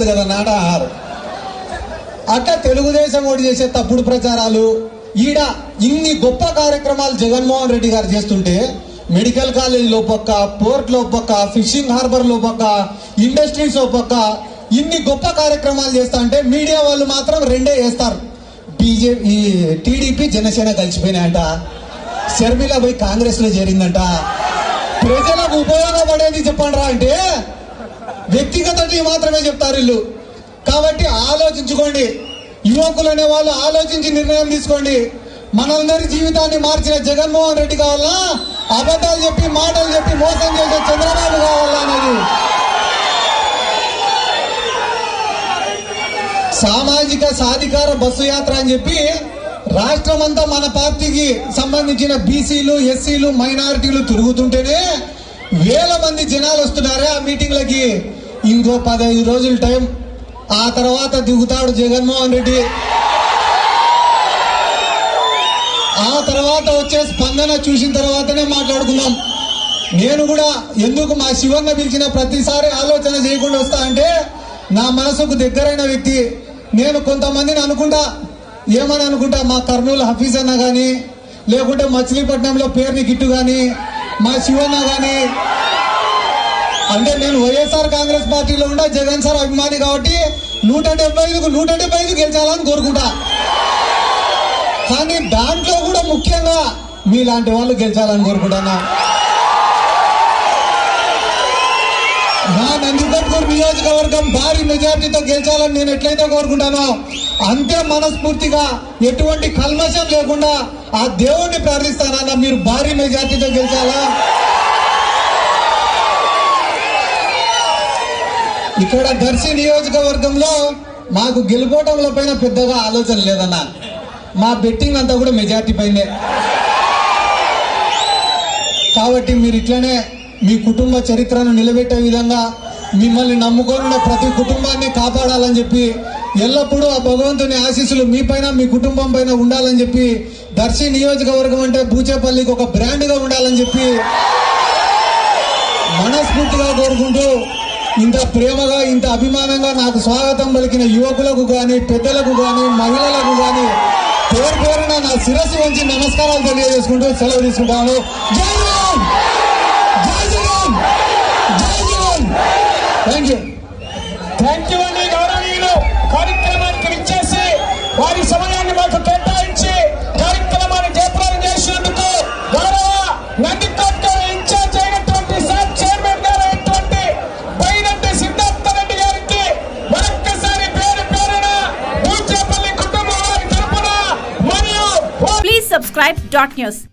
కదా నాట ఆహారం. అట్లా తెలుగుదేశం ఓటు చేసే తప్పుడు ప్రచారాలు ఈడ ఇన్ని గొప్ప కార్యక్రమాలు జగన్మోహన్ రెడ్డి గారు చేస్తుంటే మెడికల్ కాలేజ్లో పక్క పోర్ట్లో పక్క ఫిషింగ్ హార్బర్లో పక్క ఇండస్ట్రీస్లో పక్క ఇన్ని గొప్ప కార్యక్రమాలు చేస్తా అంటే మీడియా వాళ్ళు మాత్రం రెండే చేస్తారు. బీజేపీ టీడీపీ జనసేన కలిసిపోయినాయంట. షర్మిల పోయి కాంగ్రెస్లో చేరిందంట. ప్రజలకు ఉపయోగపడేది చెప్పండి రా అంటే వ్యక్తిగత మాత్రమే చెప్తారు ఇల్లు కాబట్టి ఆలోచించుకోండి. యువకులు అనే వాళ్ళు ఆలోచించి నిర్ణయం తీసుకోండి. మనందరి జీవితాన్ని మార్చిన జగన్మోహన్ రెడ్డి కావాలా? అబద్ధాలు చెప్పి మాటలు చెప్పి మోసం చేసే చంద్రబాబు కావాలా అనేది? సామాజిక సాధికార బస్సు యాత్ర అని చెప్పి రాష్ట్రం అంతా మన పార్టీకి సంబంధించిన బీసీలు ఎస్సీలు మైనారిటీలు తిరుగుతుంటేనే వేల జనాలు వస్తున్నారే ఆ మీటింగ్లకి? ఇంకో పదహైదు రోజులు టైం. ఆ తర్వాత దిగుతాడు జగన్మోహన్ రెడ్డి. ఆ తర్వాత వచ్చే స్పందన చూసిన తర్వాతనే మాట్లాడుకుందాం నేను కూడా ఎందుకు మా శివన్న పిలిచిన ప్రతిసారి ఆలోచన చేయకుండా వస్తా అంటే నా మనసుకు దగ్గరైన వ్యక్తి. నేను కొంతమందిని అనుకుంటా. ఏమని అనుకుంటా? మా కర్నూలు హఫీజ్ అన్న కానీ లేకుంటే మచిలీపట్నంలో పేర్ని గిట్టు కానీ మా శివన్న కానీ అంటే నేను వైఎస్ఆర్ కాంగ్రెస్ పార్టీలో ఉండే జగన్ సార్ అభిమాని కాబట్టి నూట డెబ్బై ఐదుకు నూట డెబ్బై ఐదు గెలిచాలని కోరుకుంటా. కానీ దాంట్లో కూడా ముఖ్యంగా మీలాంటి వాళ్ళు గెలిచాలని కోరుకుంటున్నా. నా నందికొట్కూరు నియోజకవర్గం భారీ మెజార్టీతో గెలిచాలని నేను ఎట్లయితే కోరుకుంటానో అంతే మనస్ఫూర్తిగా ఎటువంటి కల్మషం లేకుండా ఆ దేవుణ్ణి ప్రార్థిస్తానన్నా మీరు భారీ మెజార్టీతో గెలిచాలా? ఇక్కడ దర్శి నియోజకవర్గంలో మాకు గెలుపోవటంల పైన పెద్దగా ఆలోచన లేదన్నా. మా బెట్టింగ్ అంతా కూడా మెజార్టీ పైనే. కాబట్టి మీరు ఇట్లనే మీ కుటుంబ చరిత్రను నిలబెట్టే విధంగా మిమ్మల్ని నమ్ముకొని ప్రతి కుటుంబాన్ని కాపాడాలని చెప్పి ఎల్లప్పుడూ ఆ భగవంతుని ఆశీస్సులు మీ పైన మీ కుటుంబం పైన ఉండాలని చెప్పి దర్శి నియోజకవర్గం అంటే బూచేపల్లికి ఒక బ్రాండ్గా ఉండాలని చెప్పి మనస్ఫూర్తిగా కోరుకుంటూ ఇంత ప్రేమగా ఇంత అభిమానంగా నాకు స్వాగతం పలికిన యువకులకు కానీ పెద్దలకు కానీ మహిళలకు కానీ పేరు పేరున నా శిరస్సు వంచి నమస్కారాలు తెలియజేసుకుంటూ సెలవు తీసుకుంటాను. జై subscribe dot news.